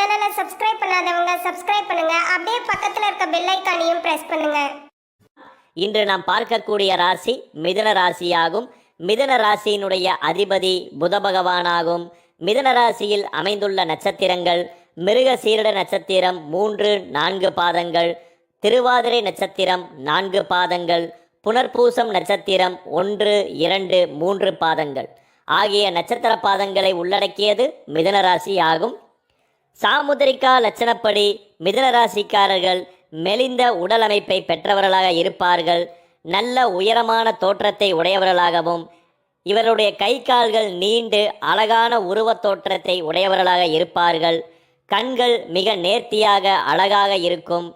சேனலை சப்ஸ்கிரைப் பண்ணாதவங்க சப்ஸ்கிரைப் பண்ணுங்க. அப்படியே பக்கத்தில் இருக்க பெல் ஐக்கானையும் பிரஸ் பண்ணுங்க. இன்று நாம் பார்க்கக்கூடிய ராசி மிதுன ராசியாகும். மிதுன ராசியினுடைய அதிபதி புத பகவானாகும். மிதன ராசியில் அமைந்துள்ள நட்சத்திரங்கள் மிருக சீரட நட்சத்திரம் மூன்று நான்கு பாதங்கள் திருவாதிரை நட்சத்திரம் நான்கு பாதங்கள் புனர்பூசம் நட்சத்திரம் ஒன்று இரண்டு மூன்று பாதங்கள். ஆகிய நட்சத்திர பாதங்களை உள்ளடக்கியது மிதன ராசி ஆகும் சாமுதிரிகா லட்சணப்படி மிதுன ராசிக்காரர்கள் மெலிந்த உடலமைப்பை பெற்றவர்களாக இருப்பார்கள். நல்ல உயரமான தோற்றத்தை உடையவர்களாகவும் இவருடைய கை கால்கள் நீண்டு அழகான உருவத் தோற்றத்தை உடையவர்களாக இருப்பார்கள். கண்கள் மிக நேர்த்தியாக அழகாக இருக்கும்.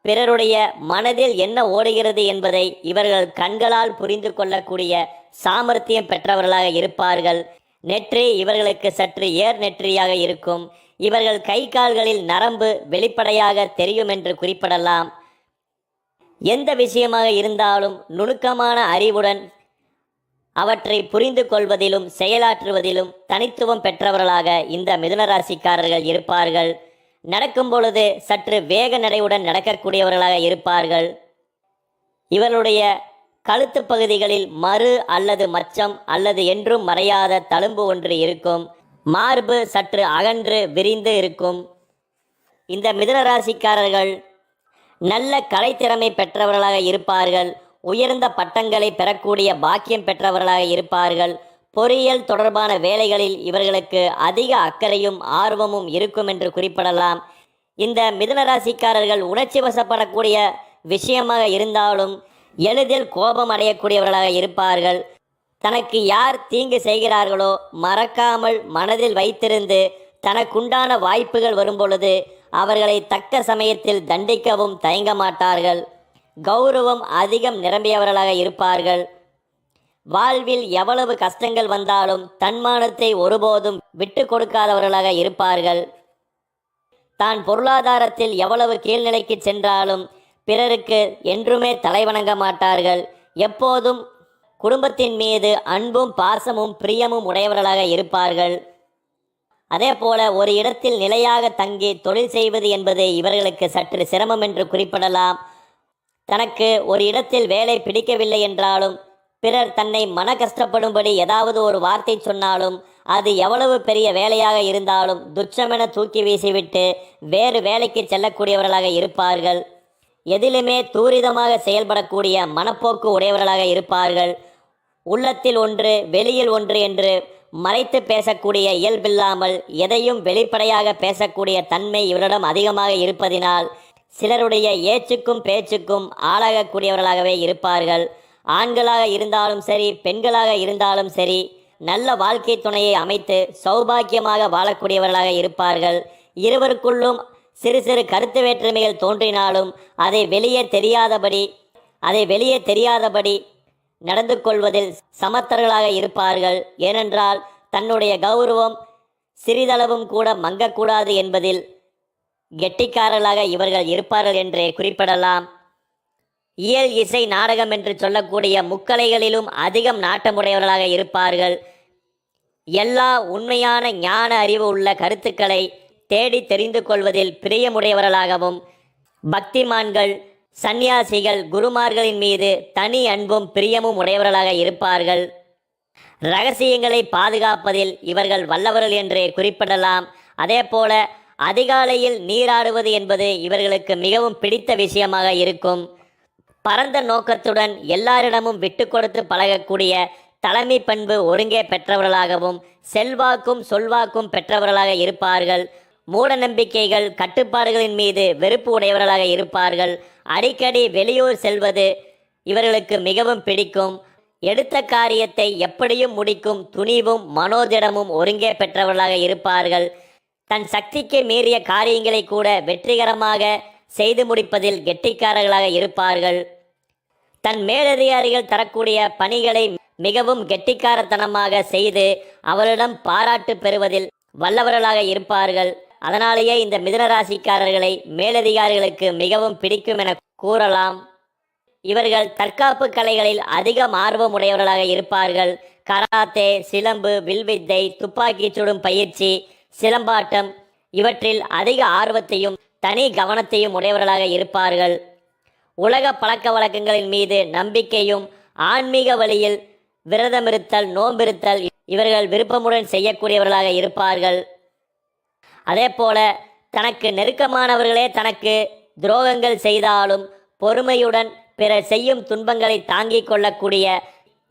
பிறருடைய மனதில் என்ன ஓடுகிறது என்பதை இவர்கள் கண்களால் புரிந்து கொள்ளக்கூடிய சாமர்த்தியம் பெற்றவர்களாக இருப்பார்கள். நெற்றி இவர்களுக்கு சற்று ஏர் நெற்றியாக இருக்கும். இவர்கள் கை கால்களில் நரம்பு வெளிப்படையாக தெரியும் என்று குறிப்பிடலாம். எந்த விஷயமாக இருந்தாலும் நுணுக்கமான அறிவுடன் அவற்றை புரிந்து கொள்வதிலும் செயலாற்றுவதிலும் தனித்துவம் பெற்றவர்களாக இந்த மிதுனராசிக்காரர்கள் இருப்பார்கள். நடக்கும் பொழுது சற்று வேக நடையுடன் நடக்கக்கூடியவர்களாக இருப்பார்கள். இவருடைய கழுத்து பகுதிகளில் மறு அல்லது மச்சம் அல்லது என்றும் மறையாத தழும்பு ஒன்று இருக்கும். மார்பு சற்று அகன்று விரிந்து இருக்கும். இந்த மிதுன ராசிக்காரர்கள் நல்ல கலைத்திறமை பெற்றவர்களாக இருப்பார்கள். உயர்ந்த பட்டங்களை பெறக்கூடிய பாக்கியம் பெற்றவர்களாக இருப்பார்கள். பொறியியல் தொடர்பான வேலைகளில் இவர்களுக்கு அதிக அக்கறையும் ஆர்வமும் இருக்கும் என்று குறிப்பிடலாம். இந்த மிதுன ராசிக்காரர்கள் உணர்ச்சி வசப்படக்கூடிய விஷயமாக இருந்தாலும் எளிதில் கோபம் அடையக்கூடியவர்களாக இருப்பார்கள். தனக்கு யார் தீங்கு செய்கிறார்களோ மறக்காமல் மனதில் வைத்திருந்து தனக்குண்டான வாய்ப்புகள் வரும்பொழுது அவர்களை தக்க சமயத்தில் தண்டிக்கவும் தயங்க மாட்டார்கள். கௌரவம் அதிகம் நிரம்பியவர்களாக இருப்பார்கள். வாழ்வில் எவ்வளவு கஷ்டங்கள் வந்தாலும் தன்மானத்தை ஒருபோதும் விட்டு கொடுக்காதவர்களாக இருப்பார்கள். தான் பொருளாதாரத்தில் எவ்வளவு கீழ்நிலைக்கு சென்றாலும் பிறருக்கு என்றுமே தலைவணங்க மாட்டார்கள். எப்போதும் குடும்பத்தின் மீது அன்பும் பாசமும் பிரியமும் உடையவர்களாக இருப்பார்கள். அதே போல ஒரு இடத்தில் நிலையாக தங்கி தொழில் செய்வது என்பது இவர்களுக்கு சற்று சிரமம் என்று குறிப்பிடலாம். தனக்கு ஒரு இடத்தில் வேலை பிடிக்கவில்லை என்றாலும் பிறர் தன்னை மன கஷ்டப்படும்படி ஏதாவது ஒரு வார்த்தை சொன்னாலும் அது எவ்வளவு பெரிய வேலையாக இருந்தாலும் துச்சமென தூக்கி வீசிவிட்டு வேறு வேலைக்கு செல்லக்கூடியவர்களாக இருப்பார்கள். எதிலுமே தூரிதமாக செயல்படக்கூடிய மனப்போக்கு உடையவர்களாக இருப்பார்கள். உள்ளத்தில் ஒன்று வெளியில் ஒன்று என்று மறைத்து பேசக்கூடிய இயல்பில்லாமல் எதையும் வெளிப்படையாக பேசக்கூடிய தன்மை இவரிடம் அதிகமாக இருப்பதினால் சிலருடைய ஏச்சுக்கும் பேச்சுக்கும் ஆளாகக்கூடியவர்களாகவே இருப்பார்கள். ஆண்களாக இருந்தாலும் சரி பெண்களாக இருந்தாலும் சரி நல்ல வாழ்க்கை துணையை அமைத்து சௌபாக்கியமாக வாழக்கூடியவர்களாக இருப்பார்கள். இருவருக்குள்ளும் சிறு சிறு கருத்து வேற்றுமைகள் தோன்றினாலும் அதை வெளியே தெரியாதபடி அதை வெளியே தெரியாதபடி நடந்து கொள்வதில் சமத்தர்களாக இருப்பார்கள். ஏனென்றால் தன்னுடைய கௌரவம் சிறிதளவும் கூட மங்கக்கூடாது என்பதில் கெட்டிக்காரர்களாக இவர்கள் இருப்பார்கள் என்றே குறிப்பிடலாம். இயல் இசை நாடகம் என்று சொல்லக்கூடிய முக்கலைகளிலும் அதிகம் நாட்டமுடையவர்களாக இருப்பார்கள். எல்லா உண்மையான ஞான அறிவு உள்ள கருத்துக்களை தேடி தெரிந்து கொள்வதில் பிரியமுடையவர்களாகவும் பக்திமான்கள் சந்நியாசிகள் குருமார்களின் மீது தனி அன்பும் பிரியமும் உடையவர்களாக இருப்பார்கள். ரகசியங்களை பாதுகாப்பதில் இவர்கள் வல்லவர்கள் என்றே குறிப்பிடலாம். அதேபோல அதிகாலையில் நீராடுவது என்பது இவர்களுக்கு மிகவும் பிடித்த விஷயமாக இருக்கும். பரந்த நோக்கத்துடன் எல்லாரிடமும் விட்டு கொடுத்து பழகக்கூடிய தலைமை பண்பு ஒருங்கே பெற்றவர்களாகவும் செல்வாக்கும் சொல்வாக்கும் பெற்றவர்களாக இருப்பார்கள். மூட நம்பிக்கைகள் கட்டுப்பாடுகளின் மீது வெறுப்பு உடையவர்களாக இருப்பார்கள். அடிக்கடி வெளியூர் செல்வது இவர்களுக்கு மிகவும் பிடிக்கும். எடுத்த காரியத்தை எப்படியும் முடிக்கும். துணிவும் மனோதிடமும் ஒருங்கே பெற்றவர்களாக இருப்பார்கள். தன் சக்திக்கு மீறிய காரியங்களை கூட வெற்றிகரமாக செய்து முடிப்பதில் கெட்டிக்காரர்களாக இருப்பார்கள். தன் மேலதிகாரிகள் தரக்கூடிய பணிகளை மிகவும் கெட்டிக்காரத்தனமாக செய்து அவரிடம் பாராட்டு பெறுவதில் வல்லவர்களாக இருப்பார்கள். அதனாலேயே இந்த மிதுனராசிக்காரர்களை மேலதிகாரிகளுக்கு மிகவும் பிடிக்கும் என கூறலாம். இவர்கள் தற்காப்பு கலைகளில் அதிகம் ஆர்வம் உடையவர்களாக இருப்பார்கள். கராத்தே சிலம்பு வில்வித்தை துப்பாக்கி சுடும் பயிற்சி சிலம்பாட்டம் இவற்றில் அதிக ஆர்வத்தையும் தனி கவனத்தையும் உடையவர்களாக இருப்பார்கள். உலக பழக்க வழக்கங்களின் மீது நம்பிக்கையும் ஆன்மீக வழியில் விரதமிருத்தல் நோம்பிருத்தல் இவர்கள் விருப்பமுடன் செய்யக்கூடியவர்களாக இருப்பார்கள். அதே போல தனக்கு நெருக்கமானவர்களே தனக்கு துரோகங்கள் செய்தாலும் பொறுமையுடன் பிறர் செய்யும் துன்பங்களை தாங்கிக் கொள்ளக்கூடிய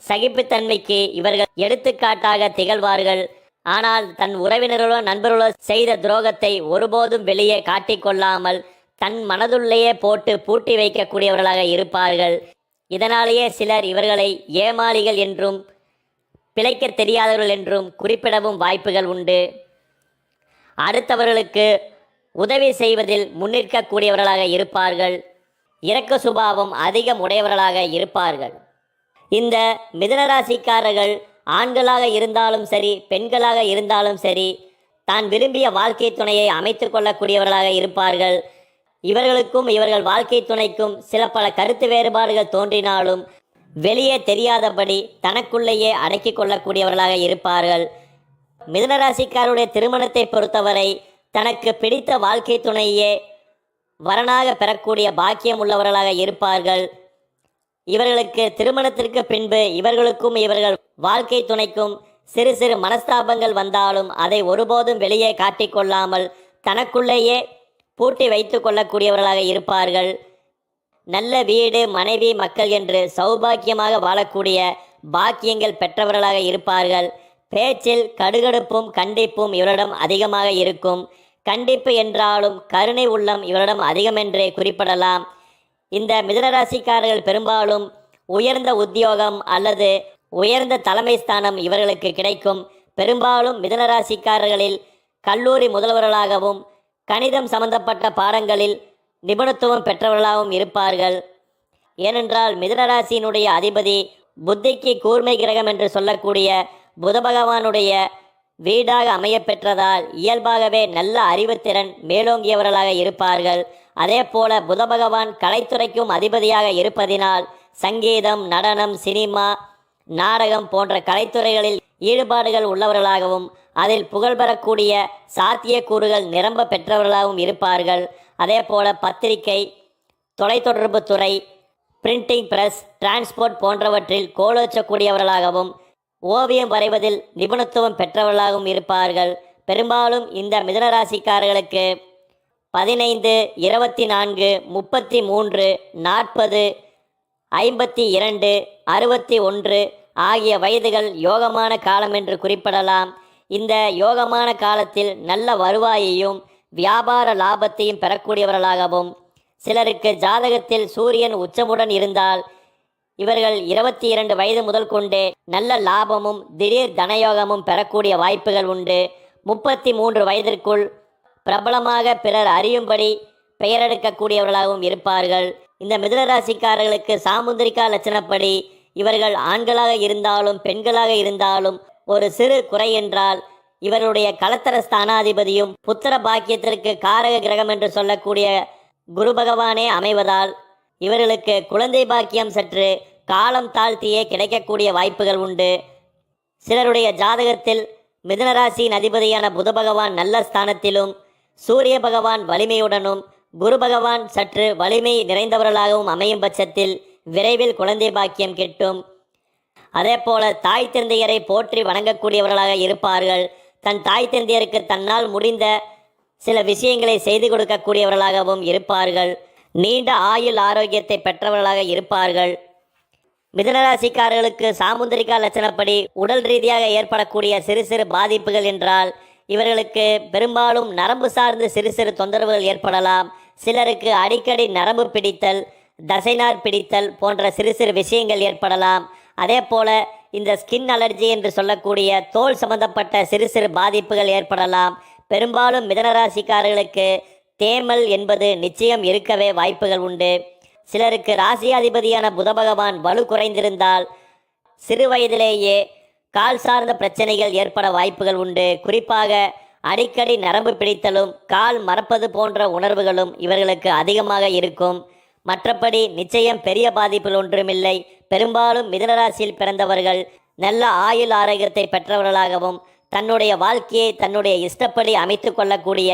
சகிப்புத்தன்மைக்கு இவர்கள் எடுத்துக்காட்டாக திகழ்வார்கள். ஆனால் தன் உறவினர்களோ நண்பர்களோ செய்த துரோகத்தை ஒருபோதும் வெளியே காட்டிக்கொள்ளாமல் தன் மனதுள்ளேயே போட்டு பூட்டி வைக்கக்கூடியவர்களாக இருப்பார்கள். இதனாலேயே சிலர் இவர்களை ஏமாளிகள் என்றும் பிழைக்க தெரியாதவர்கள் என்றும் குறிப்பிடவும் வாய்ப்புகள் உண்டு. அடுத்தவர்களுக்கு உதவி செய்வதில் முன்னிற்கக்கூடியவர்களாக இருப்பார்கள். இரக்க சுபாவம் அதிகம் உடையவர்களாக இருப்பார்கள். இந்த மிதனராசிக்காரர்கள் ஆண்களாக இருந்தாலும் சரி பெண்களாக இருந்தாலும் சரி தான் விரும்பிய வாழ்க்கை துணையை அமைத்து கொள்ளக்கூடியவர்களாக இருப்பார்கள். இவர்களுக்கும் இவர்கள் வாழ்க்கை துணைக்கும் சில பல கருத்து வேறுபாடுகள் தோன்றினாலும் வெளியே தெரியாதபடி தனக்குள்ளேயே அடக்கிக் கொள்ளக்கூடியவர்களாக இருப்பார்கள். மிதனராசிக்காருடைய திருமணத்தை பொறுத்தவரை தனக்கு பிடித்த வாழ்க்கை துணையே வரனாக பெறக்கூடிய பாக்கியம் உள்ளவர்களாக இருப்பார்கள். இவர்களுக்கு திருமணத்திற்கு பின்பு இவர்களுக்கும் இவர்கள் வாழ்க்கை துணைக்கும் சிறு சிறு மனஸ்தாபங்கள் வந்தாலும் அதை ஒருபோதும் வெளியே காட்டிக்கொள்ளாமல் தனக்குள்ளேயே பூட்டி வைத்து கொள்ளக்கூடியவர்களாக இருப்பார்கள். நல்ல வீடு மனைவி மக்கள் என்று சௌபாக்கியமாக வாழக்கூடிய பாக்கியங்கள் பெற்றவர்களாக இருப்பார்கள். பேச்சில் கடுகடுப்பும் கண்டிப்பும் இவரிடம் அதிகமாக இருக்கும். கண்டிப்பு என்றாலும் கருணை உள்ளம் இவரிடம் அதிகமென்றே குறிப்பிடலாம். இந்த மிதனராசிக்காரர்கள் பெரும்பாலும் உயர்ந்த உத்தியோகம் அல்லது உயர்ந்த தலைமை ஸ்தானம் இவர்களுக்கு கிடைக்கும். பெரும்பாலும் மிதனராசிக்காரர்களில் கல்லூரி முதல்வர்களாகவும் கணிதம் சம்பந்தப்பட்ட பாடங்களில் நிபுணத்துவம் பெற்றவர்களாகவும் இருப்பார்கள். ஏனென்றால் மிதனராசியினுடைய அதிபதி புத்திக்கு கூர்மை கிரகம் என்று சொல்லக்கூடிய புத பகவானுடைய வீடாக அமைய பெற்றதால் இயல்பாகவே நல்ல அறிவுத்திறன் மேலோங்கியவர்களாக இருப்பார்கள். அதே போல புத பகவான் கலைத்துறைக்கும் அதிபதியாக இருப்பதினால் சங்கீதம் நடனம் சினிமா நாடகம் போன்ற கலைத்துறைகளில் ஈடுபாடுகள் உள்ளவர்களாகவும் அதில் புகழ் பெறக்கூடிய சாத்தியக்கூறுகள் நிரம்ப பெற்றவர்களாகவும் இருப்பார்கள். அதே போல பத்திரிகை தொலைத்தொடர்பு துறை பிரிண்டிங் பிரஸ் டிரான்ஸ்போர்ட் போன்றவற்றில் கோலோச்சக்கூடியவர்களாகவும் ஓவியம் வரைவதில் நிபுணத்துவம் பெற்றவர்களாகவும் இருப்பார்கள். பெரும்பாலும் இந்த மிதனராசிக்காரர்களுக்கு பதினைந்து இருபத்தி நான்கு முப்பத்தி மூன்று நாற்பது ஐம்பத்தி இரண்டு அறுபத்தி ஒன்று ஆகிய வயதுகள் யோகமான காலம் என்று குறிப்பிடலாம். இந்த யோகமான காலத்தில் நல்ல வருவாயையும் வியாபார லாபத்தையும் பெறக்கூடியவர்களாகவும் சிலருக்கு ஜாதகத்தில் சூரியன் உச்சமுடன் இருந்தால் இவர்கள் இருபத்தி இரண்டு வயது முதல் கொண்டே நல்ல லாபமும் திடீர் தனயோகமும் பெறக்கூடிய வாய்ப்புகள் உண்டு. முப்பத்தி மூன்று வயதிற்குள் பிரபலமாக பிறர் அறியும்படி பெயரெடுக்கக்கூடியவர்களாகவும் இருப்பார்கள். இந்த மிதுனராசிக்காரர்களுக்கு சாமுந்திரிகா லட்சணப்படி இவர்கள் ஆண்களாக இருந்தாலும் பெண்களாக இருந்தாலும் ஒரு சிறு குறை என்றால் இவருடைய கலத்தர ஸ்தானாதிபதியும் புத்திர பாக்கியத்திற்கு காரக கிரகம் என்று சொல்லக்கூடிய குரு பகவானே அமைவதால் இவர்களுக்கு குழந்தை பாக்கியம் சற்று காலம் தாழ்த்தியே கிடைக்கக்கூடிய வாய்ப்புகள் உண்டு. சிலருடைய ஜாதகத்தில் மிதுனராசியின் அதிபதியான புத பகவான் நல்ல ஸ்தானத்திலும் சூரிய பகவான் வலிமையுடனும் குரு பகவான் சற்று வலிமை நிறைந்தவர்களாகவும் அமையும் பட்சத்தில் விரைவில் குழந்தை பாக்கியம் கிட்டும். அதே போல தாய் தந்தையரை போற்றி வணங்கக்கூடியவர்களாக இருப்பார்கள். தன் தாய் தந்தையருக்கு தன்னால் முடிந்த சில விஷயங்களை செய்து கொடுக்கக்கூடியவர்களாகவும் இருப்பார்கள். நீண்ட ஆயுள் ஆரோக்கியத்தை பெற்றவர்களாக இருப்பார்கள். மிதனராசிக்காரர்களுக்கு சாமுந்திரிகா லட்சணப்படி உடல் ரீதியாக ஏற்படக்கூடிய சிறு சிறு பாதிப்புகள் என்றால் இவர்களுக்கு பெரும்பாலும் நரம்பு சார்ந்து சிறு சிறு தொந்தரவுகள் ஏற்படலாம். சிலருக்கு அடிக்கடி நரம்பு பிடித்தல் தசைநார் பிடித்தல் போன்ற சிறு சிறு விஷயங்கள் ஏற்படலாம். அதே போல இந்த ஸ்கின் அலர்ஜி என்று சொல்லக்கூடிய தோல் சம்பந்தப்பட்ட சிறு சிறு பாதிப்புகள் ஏற்படலாம். பெரும்பாலும் மிதனராசிக்காரர்களுக்கு தேமல் என்பது நிச்சயம் இருக்கவே வாய்ப்புகள் உண்டு. சிலருக்கு ராசியாதிபதியான புத பகவான் வலு குறைந்திருந்தால் சிறு வயதிலேயே கால் சார்ந்த பிரச்சனைகள் ஏற்பட வாய்ப்புகள் உண்டு. குறிப்பாக அடிக்கடி நரம்பு பிடித்தலும் கால் மறப்பது போன்ற உணர்வுகளும் இவர்களுக்கு அதிகமாக இருக்கும். மற்றபடி நிச்சயம் பெரிய பாதிப்புகள் ஒன்றுமில்லை. பெரும்பாலும் மிதனராசியில் பிறந்தவர்கள் நல்ல ஆயுள் ஆரோக்கியத்தை பெற்றவர்களாகவும் தன்னுடைய வாழ்க்கையை தன்னுடைய இஷ்டப்படி அமைத்து கொள்ளக்கூடிய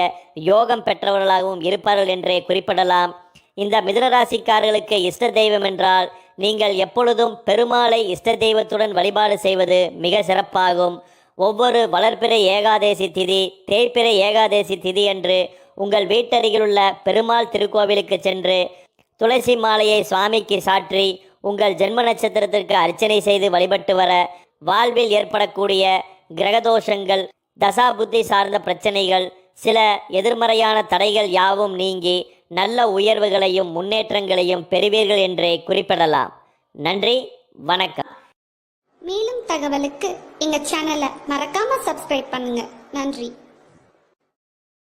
யோகம் பெற்றவர்களாகவும் இருப்பார்கள் என்றே குறிப்பிடலாம். இந்த மிதுனராசிக்காரர்களுக்கு இஷ்ட தெய்வம் என்றால் நீங்கள் எப்பொழுதும் பெருமாளை இஷ்ட தெய்வத்துடன் வழிபாடு செய்வது மிக சிறப்பாகும். ஒவ்வொரு வளர்ப்பிறை ஏகாதேசி திதி தேய்ப்பிறை ஏகாதேசி திதி என்று உங்கள் வீட்டருகிலுள்ள பெருமாள் திருக்கோவிலுக்கு சென்று துளசி மாலையை சுவாமிக்கு சாற்றி உங்கள் ஜென்ம நட்சத்திரத்திற்கு அர்ச்சனை செய்து வழிபட்டு வர வாழ்வில் ஏற்படக்கூடிய கிரகதோஷங்கள் தசா புத்தி சார்ந்த பிரச்சனைகள் சில எதிர்மறையான தடைகள் யாவும் நீங்கி நல்ல உயர்வுகளையும் முன்னேற்றங்களையும் பெறுவீர்கள் என்றே குறிப்பிடலாம். நன்றி வணக்கம். மேலும் தகவலுக்கு எங்க சேனலை மறக்காம சப்ஸ்கிரைப் பண்ணுங்க. நன்றி.